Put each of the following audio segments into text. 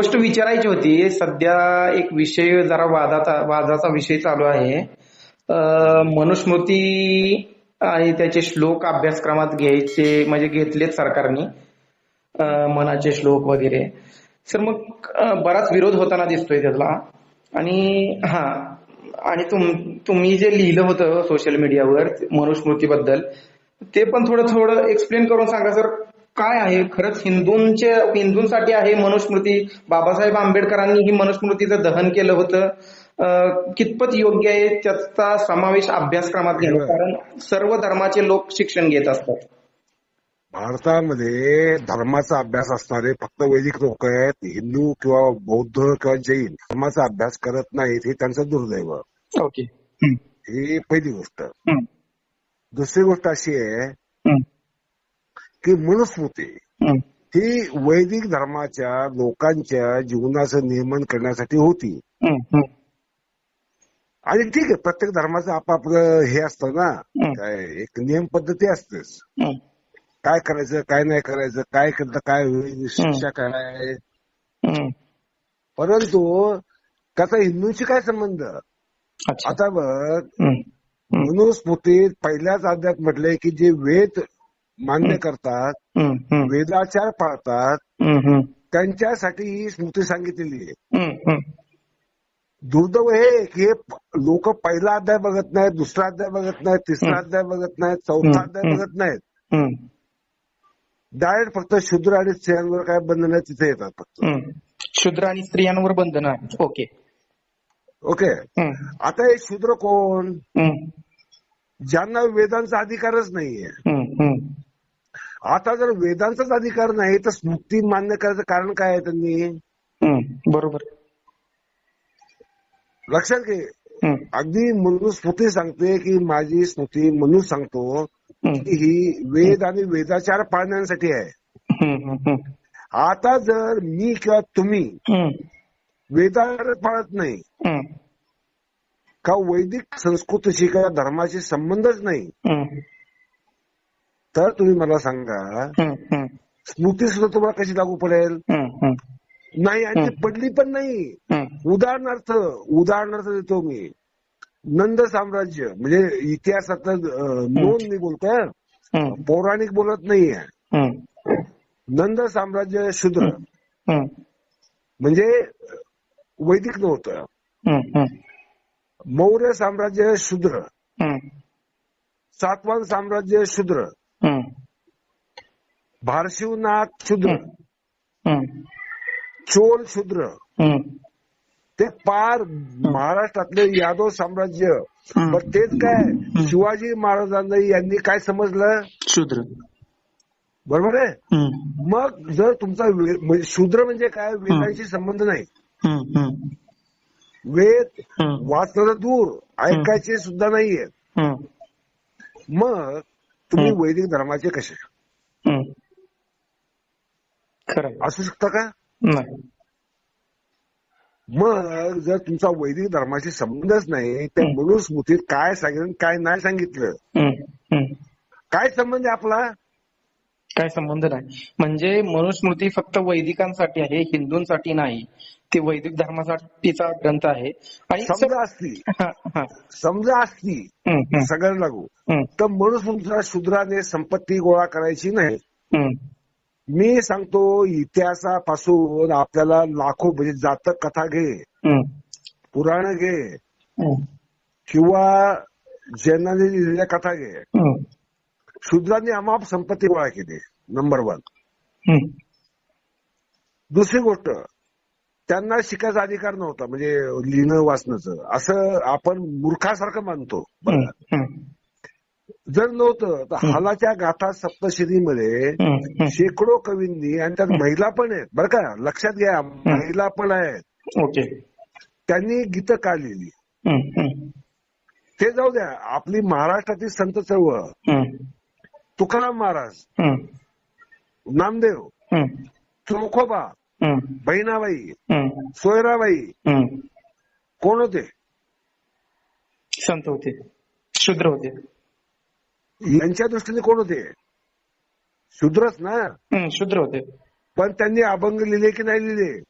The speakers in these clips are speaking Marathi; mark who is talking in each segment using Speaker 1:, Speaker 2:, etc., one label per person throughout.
Speaker 1: गोष्ट विचारायची होती सध्या एक विषय जरा वादाचा वादाचा विषय चालू आहे. मनुस्मृती आणि त्याचे श्लोक अभ्यासक्रमात घ्यायचे म्हणजे घेतलेत सरकारने मनाचे श्लोक वगैरे. सर मग बराच विरोध होताना दिसतोय त्याला आणि हा आणि तुम तुम्ही जे लिहिलं होतं सोशल मीडियावर मनुस्मृतीबद्दल ते पण थोडं थोडं एक्सप्लेन करून सांगा सर. काय आहे? खरंच हिंदूंच्या हिंदूंसाठी आहे मनुस्मृती. बाबासाहेब आंबेडकरांनी ही मनुस्मृतीचं दहन केलं होतं. कितपत योग्य आहे त्याचा समावेश अभ्यासक्रमात घेणं कारण सर्व धर्माचे लोक शिक्षण घेत असतात.
Speaker 2: भारतामध्ये धर्माचा अभ्यास असणारे फक्त वैदिक लोक आहेत हिंदू किंवा बौद्ध किंवा जैन धर्माचा अभ्यास करत नाहीत हे त्यांचं दुर्दैव.
Speaker 1: ओके.
Speaker 2: ही पहिली गोष्ट. दुसरी गोष्ट अशी आहे की मनुस्मृती ही. वैदिक धर्माच्या लोकांच्या जीवनाचं नियमन करण्यासाठी होती. आणि ठीक आहे प्रत्येक धर्माचं आपापलं हे असतं ना. काय एक नियम पद्धती असतेच. काय करायचं काय नाही करायचं काय केलं तर काय होईल शिक्षा काय. परंतु त्याचा हिंदूंशी काय संबंध? आता बघ. मनुस्मृतीत पहिल्याच अध्यात म्हटलंय की जे वेद मान्य करतात वेदाचार पाळतात. त्यांच्यासाठी ही स्मृती सांगितलेली आहे. दुर्दैव हे की हे लोक पहिला अध्याय बघत नाहीत दुसरा अध्याय बघत नाहीत तिसरा अध्याय बघत नाहीत चौथा. अध्याय बघत नाहीत. डायरेक्ट फक्त शूद्र आणि स्त्रियांवर काय बंधन आहे तिथे येतात फक्त.
Speaker 1: शूद्र आणि स्त्रियांवर बंधन आहेत ओके.
Speaker 2: ओके. आता हे शूद्र कोण? ज्यांना वेदांचा अधिकारच नाहीये. आता जर वेदांचाच अधिकार नाही तर स्मृती मान्य करायचं कारण काय आहे त्यांनी?
Speaker 1: बरोबर.
Speaker 2: लक्षात घे. अगदी मनुस्मृती सांगते की माझी स्मृती म्हणून सांगतो की ही वेद आणि वेदाचार पाळण्यासाठी आहे. आता जर मी किंवा तुम्ही वेदाचार पाळत नाही का वैदिक संस्कृतीशी किंवा धर्माशी संबंधच नाही तर तुम्ही मला सांगा स्मृती सुद्धा तुम्हाला कशी लागू पडेल? नाही आणि ती पडली पण नाही. उदाहरणार्थ उदाहरणार्थ देतो मी. नंद साम्राज्य म्हणजे इतिहासात नोंद मी बोलतोय. पौराणिक बोलत नाहीये. नंद साम्राज्य शूद्र. म्हणजे वैदिक नव्हतं. मौर्य साम्राज्य शूद्र.
Speaker 1: हम्म,
Speaker 2: सातवाहन साम्राज्य शूद्र. भारशिवनाथ शूद्र. चोल शूद्र. ते पार महाराष्ट्रातले यादव साम्राज्य. पण तेच काय? शिवाजी महाराजांना यांनी काय समजलं?
Speaker 1: शूद्र.
Speaker 2: बरोबर आहे? मग जर तुमचा म्हणजे शूद्र म्हणजे काय? वेदांशी संबंध नाही. वेद वाचणं दूर ऐकायचे सुद्धा नाहीये. मग तुम्ही. वैदिक धर्माचे कसे.
Speaker 1: खरं
Speaker 2: असू शकता का?
Speaker 1: नाही.
Speaker 2: मग जर तुमचा वैदिक धर्माशी संबंधच नाही त्या. मनुस्मृतीत काय सांगितलं काय नाही सांगितलं. काय संबंध आहे आपला?
Speaker 1: काय संबंध नाही. म्हणजे मनुस्मृती फक्त वैदिकांसाठी आहे हिंदूंसाठी नाही. ती वैदिक धर्मासाठीचा ग्रंथ आहे. आणि
Speaker 2: समजा असती. समजा असती. सगळ्यांना लागू. तर मनुस्मृतीला शूद्राने संपत्ती गोळा करायची नाही. मी सांगतो इतिहासापासून आपल्याला लाखो म्हणजे जातक कथा घे. पुराण घे. किंवा जैनाने लिहिलेल्या कथा घे. शूद्रांनी अमाप संपत्ती गोळा केली नंबर वन दुसरी गोष्ट त्यांना शिकायचा अधिकार नव्हता म्हणजे लिहिणं वाचण्याचं असं आपण मूर्खासारखं मानतो. जर नव्हतं तर हालाच्या गाथा
Speaker 1: हम्म.
Speaker 2: शेकडो कवींनी आणि त्यात महिला पण आहेत. बरं का? लक्षात घ्या महिला पण आहेत.
Speaker 1: ओके.
Speaker 2: त्यांनी गीतं का लिहिली
Speaker 1: हम्म, हम्म,
Speaker 2: ते जाऊ द्या आपली महाराष्ट्रातील संत चळवळ तुकाराम महाराज नामदेव चोखोबा बहिणाबाई सोयराबाई. कोण होते?
Speaker 1: संत होते. शूद्र होते.
Speaker 2: यांच्या दृष्टीने कोण होते? शूद्रच ना?
Speaker 1: शूद्र होते.
Speaker 2: पण त्यांनी अभंग लिहिले की नाही लिहिले?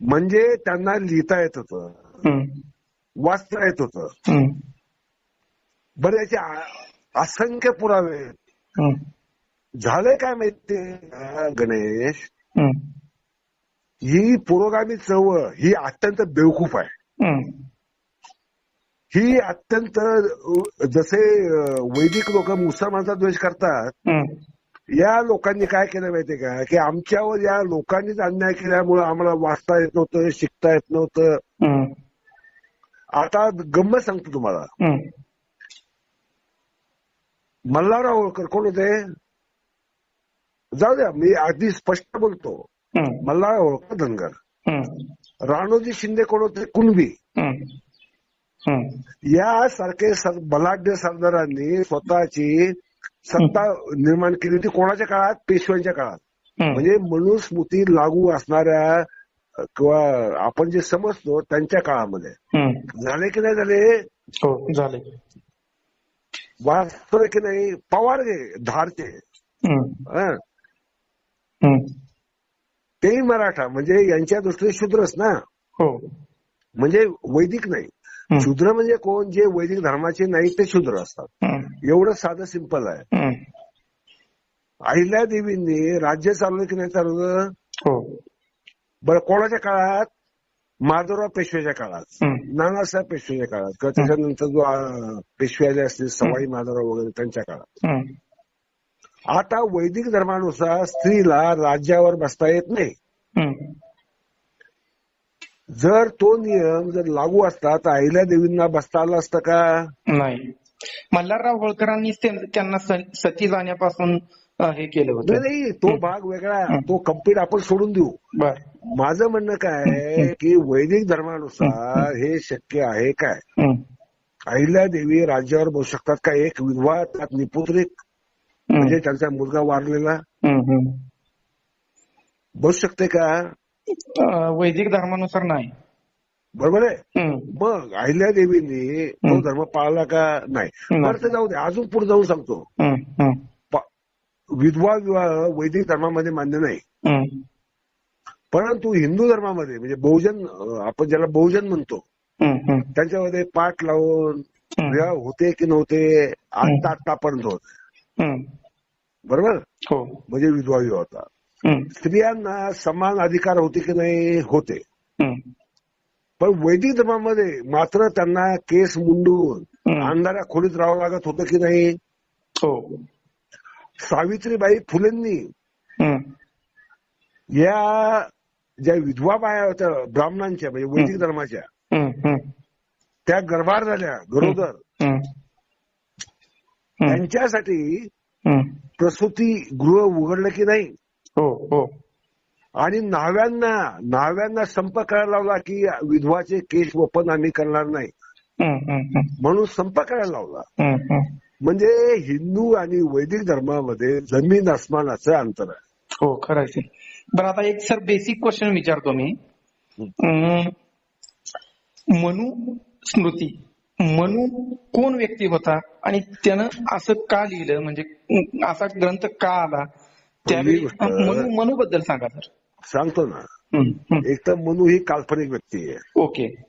Speaker 2: म्हणजे त्यांना लिहिता येत होतं. वाचता येत होतं.
Speaker 1: हम्म,
Speaker 2: बरं याचे आ- असंख्य पुरावे. झालंय काय माहितीये गणेश. ही पुरोगामी चळवळ ही अत्यंत बेवकूफ आहे. ही अत्यंत जसे वैदिक लोक मुसलमानांचा द्वेष करतात या लोकांनी काय केलं माहितीये का? की आमच्यावर या लोकांनीच अन्याय केल्यामुळे आम्हाला वाचता येत नव्हतं शिकता येत नव्हतं. आता गंमत सांगतो तुम्हाला. मल्हारराव होळकर कोण होते? जाऊ द्या मी अगदी स्पष्ट बोलतो. मल्हारराव होळकर धनगर. राणोजी शिंदे कोण होते? कुणबी.
Speaker 1: हम्म, हम्म,
Speaker 2: यासारखे सर- बलाढ्य सरदारांनी स्वतःची सत्ता निर्माण केली होती कोणाच्या काळात? पेशव्यांच्या काळात. म्हणजे मनुस्मृती लागू असणाऱ्या किंवा आपण जे समजतो त्यांच्या काळामध्ये. झाले की नाही झाले?
Speaker 1: हो झाले.
Speaker 2: वास्तव की नाही? पवार गे धारचे. हं. तेही मराठा म्हणजे यांच्या दृष्टीने शूद्रच ना?
Speaker 1: हो.
Speaker 2: म्हणजे वैदिक नाही. शूद्र म्हणजे कोण? जे वैदिक धर्माचे नाही ते शूद्र असतात. एवढं साधं सिंपल आहे. अहिल्या देवींनी राज्य चालवलं की नाही चालवलं
Speaker 1: हो.
Speaker 2: बरं कोणाच्या काळात? माधवराव पेशव्याच्या काळात. नानासाहेब पेशव्याच्या काळात. किंवा त्याच्यानंतर जो पेशव्या जे असतील सवाई माधवराव वगैरे त्यांच्या काळात. आता वैदिक धर्मानुसार स्त्रीला राज्यावर बसता येत नाही. जर तो नियम जर लागू असता तर अहिल्या देवींना बसता आलं असतं का?
Speaker 1: नाही. मल्हारराव होळकरांनी त्यांना सती जाण्यापासून हे केलं होतं.
Speaker 2: नाही तो भाग वेगळा. आहे. तो कंप्लीट आपण सोडून देऊ. माझं म्हणणं काय आहे की वैदिक धर्मानुसार हे शक्य आहे काय? अहिल्या देवी राज्यावर बसू शकतात का? एक विधवा त्यात निपुत्रिक. म्हणजे त्यांचा मुलगा वारलेला. बसू शकते का?
Speaker 1: वैदिक धर्मानुसार नाही.
Speaker 2: बरोबर आहे? मग अहिल्या देवींनी तो. धर्म पाळला का नाही. बरं ते जाऊ दे. अजून पुढे जाऊन सांगतो. विधवा विवाह वैदिक धर्मामध्ये मान्य नाही. परंतु हिंदू धर्मामध्ये म्हणजे बहुजन आपण ज्याला बहुजन म्हणतो त्यांच्यामध्ये पाठ लावून विवाह होते की नव्हते आत्ता आतापर्यंत होत. बरोबर?
Speaker 1: हो.
Speaker 2: म्हणजे विधवा विवाह होता. स्त्रियांना समान अधिकार होते की नाही होते. पण वैदिक धर्मामध्ये मात्र त्यांना केस मुंडून. अंधाऱ्या खोलीत राहावं लागत होतं की नाही?
Speaker 1: हो.
Speaker 2: सावित्रीबाई फुलेंनी या ज्या विधवा बाया होत्या ब्राह्मणांच्या म्हणजे वैदिक धर्माच्या त्या गर्भार झाल्या गरोदर. त्यांच्यासाठी. प्रसूती गृह उघडलं की नाही?
Speaker 1: हो हो.
Speaker 2: आणि न्हाव्यांना न्हाव्यांना संप करायला लावला की विधवाचे केस वपन आम्ही करणार नाही. म्हणून संप करायला लावला. म्हणजे हिंदू आणि वैदिक धर्मामध्ये जमीन आसमानाचं अंतर आहे.
Speaker 1: हो खरं आहे. ते. बरं आता एक सर बेसिक क्वेश्चन विचारतो मी. मनु स्मृती. मनु कोण व्यक्ती होता? आणि त्यानं असं का लिहिलं? म्हणजे असा ग्रंथ का आला? त्यावेळी मनु मनु बद्दल सांगा सर.
Speaker 2: सांगतो ना. एक तर मनु ही काल्पनिक व्यक्ती आहे.
Speaker 1: ओके.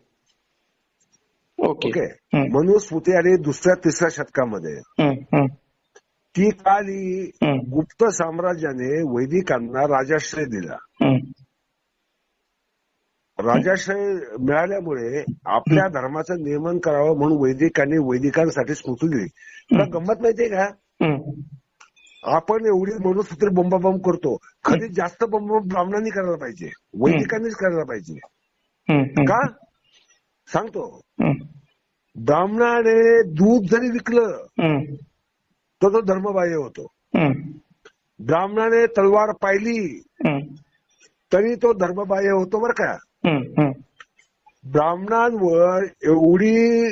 Speaker 1: ओके. हम्म,
Speaker 2: मनुस्मृती आली दुसऱ्या तिसऱ्या शतकामध्ये. ती काली गुप्त साम्राज्याने वैदिकांना राजाश्रय दिला. राजाश्रय मिळाल्यामुळे आपल्या धर्माचं नियमन करावं म्हणून वैदिकांनी वैदिकांसाठी स्मृती दिली. तुला गंमत माहितीये का. आपण एवढी मनुस्मृती बोंबाबोंब करतो. कधी जास्त बोंबाबोंब ब्राह्मणांनी करायला पाहिजे. वैदिकांनीच करायला पाहिजे. का? सांगतो. ब्राह्मणाने दूध जरी विकलं तर तो धर्मबाह्य होतो. ब्राह्मणाने तलवार पाहिली तरी तो धर्मबाह्य होतो बरं का? ब्राह्मणांवर एवढी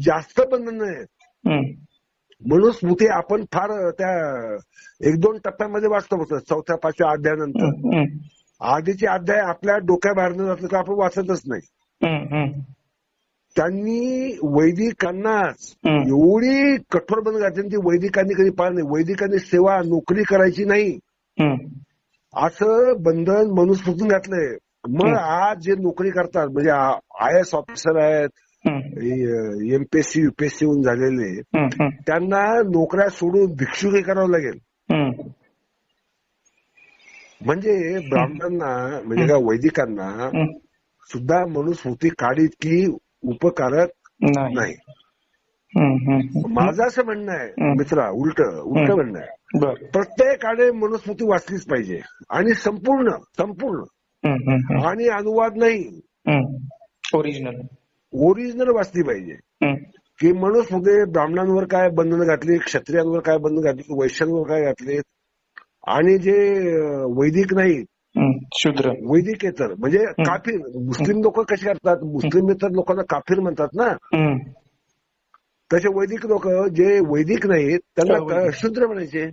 Speaker 2: जास्त बंधन आहेत. म्हणून स्मृती आपण फार त्या एक दोन टप्प्यामध्ये वाचतो होतो चौथ्या पाचव्या अध्यायानंतर. आधीचे अध्याय आपल्या डोक्याबाहेर जातलं तर आपण वाचतच नाही. त्यांनी वैदिकांनाच. एवढी कठोर बंद घातली ती वैदिकांनी कधी पाळली नाही. वैदिकांनी सेवा नोकरी करायची नाही. असं बंधन मनुस्मृतीतून घातलंय. मग आज जे नोकरी करतात म्हणजे आय एस ऑफिसर आहेत एमपीएससी युपीएससी होऊन झालेले त्यांना नोकऱ्या सोडून भिक्षुकी करावं लागेल. म्हणजे ब्राह्मणांना म्हणजे का वैदिकांना. सुद्धा मनुस्मृती काढी इतकी उपकारक
Speaker 1: नाही.
Speaker 2: माझं असं म्हणणं आहे. मित्रा उलट उलट. म्हणणं आहे. प्रत्येकाने मनुस्मृती वाचलीच पाहिजे. आणि संपूर्ण संपूर्ण. आणि अनुवाद नाही.
Speaker 1: ओरिजिनल
Speaker 2: ओरिजिनल वाचली पाहिजे. की मनुस्मृती ब्राह्मणांवर काय बंधनं घातली क्षत्रियांवर काय बंधन घातली वैश्यांवर काय घातली आणि जे वैदिक नाही.
Speaker 1: शूद्र.
Speaker 2: वैदिकेतर म्हणजे काफीर. मुस्लिम लोक कसे करतात? मुस्लिमेतर लोकांना काफीर म्हणतात ना. तसे वैदिक लोक जे वैदिक नाहीत त्यांना. शूद्र म्हणायचे.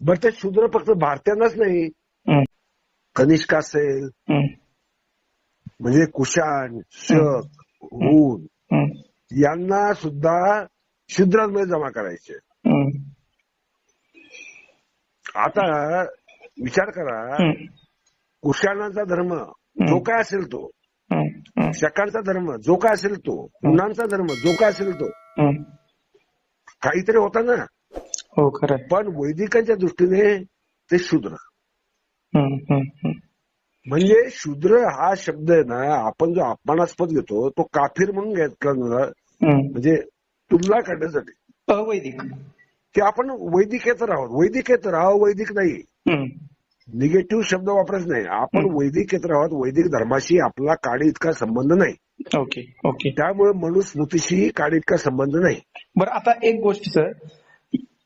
Speaker 2: बरं ते शूद्र फक्त भारतीयांनाच नाही. कनिष्क असेल म्हणजे कुशाण शक हून यांना सुद्धा शूद्रांमध्ये जमा करायचे. आता विचार करा कुशाणांचा धर्म जो काय असेल तो. शकांचा धर्म जो काय असेल तो. हुणांचा धर्म जो काय असेल तो. काहीतरी होता ना
Speaker 1: हो खरं
Speaker 2: पण वैदिकांच्या दृष्टीने ते शूद्र. म्हणजे शूद्र हा शब्द आहे ना आपण जो अपमानास्पद घेतो तो काफीर म्हणून घेतला. म्हणजे तुलना काढण्यासाठी
Speaker 1: अवैदिक.
Speaker 2: की आपण वैदिकेतर आहोत वैदिकेतर आहोत वैदिक नाही निगेटिव्ह शब्द वापरायच नाही. आपण वैदिकेतर आहोत वैदिक धर्माशी आपला काडी इतका संबंध नाही.
Speaker 1: Okay okay.
Speaker 2: त्यामुळे मनुस्मृतीशी काडी इतका संबंध नाही.
Speaker 1: बरं आता एक गोष्ट सर.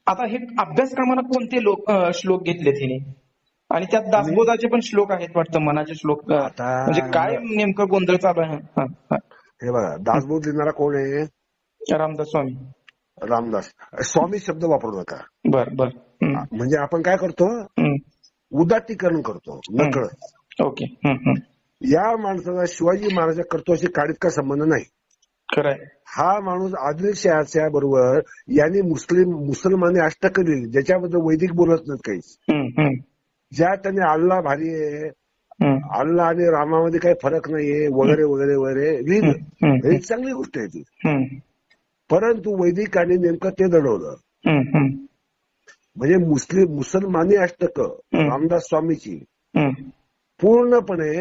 Speaker 1: आता हे अभ्यासक्रमाला कोणते श्लोक घेतले तिने? आणि त्यात दासबोधाचे पण श्लोक आहेत वाटतं मनाचे श्लोक. म्हणजे काय नेमकं गोंधळ चालू आहे? हा,
Speaker 2: बघा दासबोध लिहिणारा कोण आहे?
Speaker 1: रामदास स्वामी.
Speaker 2: रामदास. स्वामी शब्द वापरू नका.
Speaker 1: बर बर.
Speaker 2: म्हणजे आपण काय करतो. उदात्तीकरण करतो नकळत.
Speaker 1: ओके.
Speaker 2: या माणसाचा शिवाजी महाराजा करतो अशी काडीत का संबंध नाही.
Speaker 1: खरंय.
Speaker 2: हा माणूस आदिलशहाच्या बरोबर यांनी मुस्लिम मुसलमानी अष्टक लिहिली ज्याच्याबद्दल वैदिक बोलत नाहीत काहीच. ज्या त्यांनी अल्ला भारी आहे अल्ला आणि रामामध्ये काही फरक नाहीये वगैरे वगैरे वगैरे. लिहिलं
Speaker 1: हम्म,
Speaker 2: ही चांगली गोष्ट आहे ती. परंतु वैदिकांनी नेमकं ते दडवलं. म्हणजे मुस्लिम मुसलमानी अष्टक रामदास स्वामीची पूर्णपणे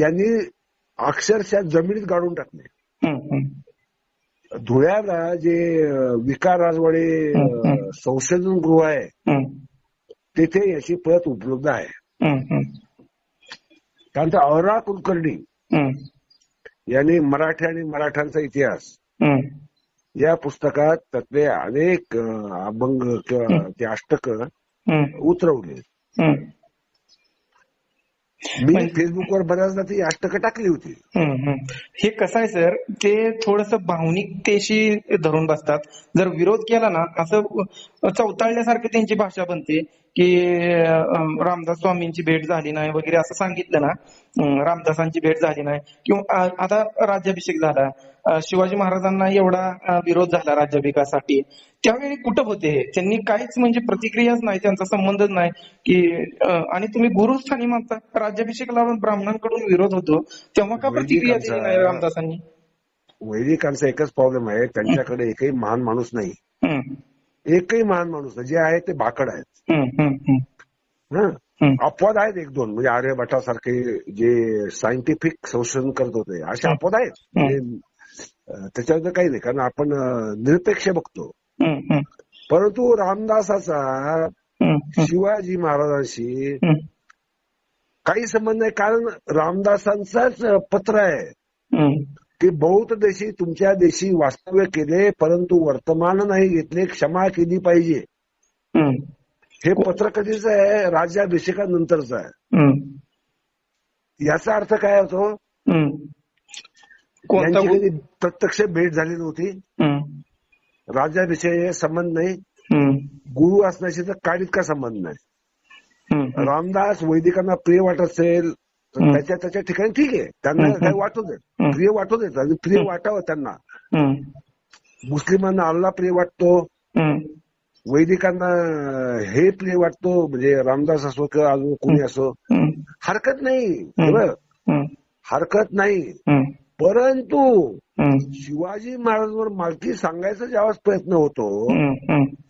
Speaker 2: यांनी अक्षरशः जमिनीत गाडून टाकले. धुळ्याला जे विकार राजवाडे संशोधन गृह आहे तेथे याची प्रत उपलब्ध आहे. त्यानंतर औरा कुलकर्णी यांनी मराठी आणि मराठ्यांचा इतिहास या पुस्तकात त्यातले अनेक अभंग किंवा ते अष्टक उतरवले. मी फेसबुकवर बऱ्याचदा ती अष्टक टाकली होती.
Speaker 1: हे कसं आहे सर ते थोडस भावनिकतेशी धरून बसतात. जर विरोध केला ना असं चौताळल्यासारखं त्यांची भाषा बनते. की रामदास स्वामींची भेट झाली नाही वगैरे असं सांगितलं ना. रामदासांची भेट झाली नाही. किंवा आता राज्याभिषेक झाला. शिवाजी महाराजांना एवढा विरोध झाला राज्याभिषेकासाठी. त्यावेळी कुठं होते हे? त्यांनी काहीच म्हणजे प्रतिक्रियाच नाही त्यांचा संबंधच नाही की आणि तुम्ही गुरुस्थानी मानता राज्याभिषेकला ब्राह्मणांकडून विरोध होतो. तेव्हा का प्रतिक्रिया दिली नाही रामदासांनी?
Speaker 2: वैदिकांचा एकच प्रॉब्लेम आहे. त्यांच्याकडे एकही महान माणूस नाही. एकही महान माणूस नाही. जे आहे ते भाकड आहेत. हं? अपवाद आहेत एक दोन. म्हणजे आर्यभट्टासारखे जे सायंटिफिक संशोधन करत होते असे अपवाद आहेत. त्याच्याबद्दल काही नाही. कारण आपण निरपेक्ष बघतो. परंतु रामदासाचा शिवाजी महाराजांशी काही संबंध नाही. कारण रामदासांचाच पत्र आहे. की बौद्ध देशी तुमच्या देशी वास्तव्य केले परंतु वर्तमान नाही घेतले क्षमा केली पाहिजे. हे पत्र कधीच आहे राज्याभिषेकानंतरचं आहे. याचा अर्थ काय होतो? प्रत्यक्ष भेट झाली नव्हती.
Speaker 1: हम्म,
Speaker 2: राज्याभिषयी संबंध नाही. गुरु असण्याशी तर काडीत का संबंध नाही? रामदास वैदिकांना प्रिय वाटत असेल. त्याच्या त्याच्या ठिकाणी ठीक आहे. त्यांना. काही वाटू देत.
Speaker 1: हम्म.
Speaker 2: प्रिय वाटू देत. आणि प्रिय. वाटावं त्यांना. मुस्लिमांना अल्ला प्रिय वाटतो. वैदिकांना हे प्रिय वाटतो. म्हणजे रामदास असो किंवा अजून कोणी असो. हरकत नाही. हरकत नाही. परंतु शिवाजी महाराजांवर मालकी सांगायचा ज्यावेळेस प्रयत्न होतो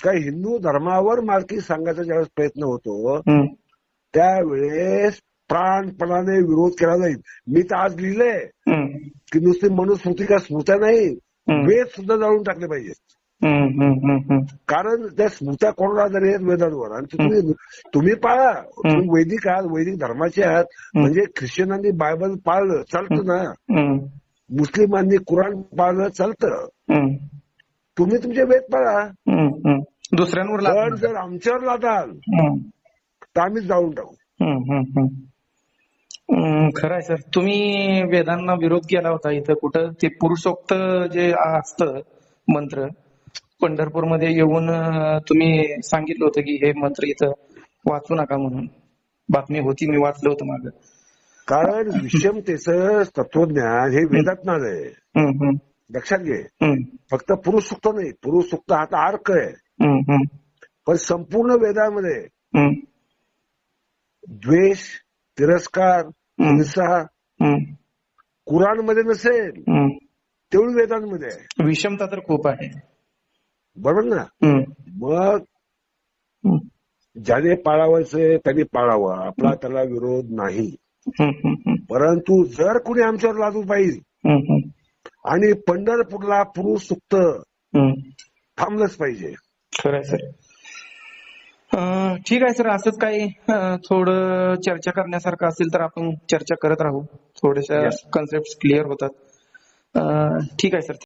Speaker 2: का हिंदू धर्मावर मालकी सांगायचा ज्यावेळेस प्रयत्न होतो त्यावेळेस प्राणपणाने विरोध केला जाईल मी तर आज लिहिलंय की नुसती मनुस्मृती का स्मृत्या नाही. वेद सुद्धा जाळून टाकले पाहिजे.
Speaker 1: हम्म, हम्म, हम्म, हम्म.
Speaker 2: कारण त्या स्मृत्या कोणाला जरी आहेत वेदांवर? आणि तुम्ही तुम्ही पाळा. तुम्ही वैदिक आहात वैदिक धर्माचे आहात. म्हणजे ख्रिश्चनांनी बायबल पाळलं चालतं ना. मुस्लिमांनी कुराण पाळलं चालतं. तुम्ही तुमचे वेद पाळा.
Speaker 1: दुसऱ्यांवर.
Speaker 2: जर आमच्यावर लादाल तर आम्हीच जाळून टाकू.
Speaker 1: खरं आहे सर. तुम्ही वेदांना विरोध केला होता इथं. कुठं ते पुरुषोक्त जे असतं मंत्र पंढरपूरमध्ये येऊन तुम्ही सांगितलं होतं की हे मंत्र इथं वाचू नका म्हणून. बातमी होती मी वाचलं होतं मागं.
Speaker 2: कारण विषमतेचं तत्वज्ञान हे वेदात आलंय
Speaker 1: हम्म, हम्म,
Speaker 2: लक्षात घे. फक्त पुरुष सुक्त नाही पुरुष सुक्त हा तर अर्क आहे. पण संपूर्ण वेदामध्ये द्वेष तिरस्कार हिंसा
Speaker 1: हम्म,
Speaker 2: कुराणमध्ये नसेल. तेवढी वेदांमध्ये आहे.
Speaker 1: विषमता तर खूप आहे.
Speaker 2: बरोबर ना? मग ज्याने पाळावायचे त्यांनी पाळावं. आपला त्याला विरोध नाही. परंतु जर कुणी आमच्यावर लादू पाहिजे आणि पंढरपूरला पुरुष सुक्त. थांबलंच पाहिजे.
Speaker 1: खरं ठीक आहे सर. असंच काही थोडं चर्चा करण्यासारखं असेल तर आपण चर्चा करत राहू. थोड्याशा. कन्सेप्ट क्लिअर होतात. ठीक आहे सर.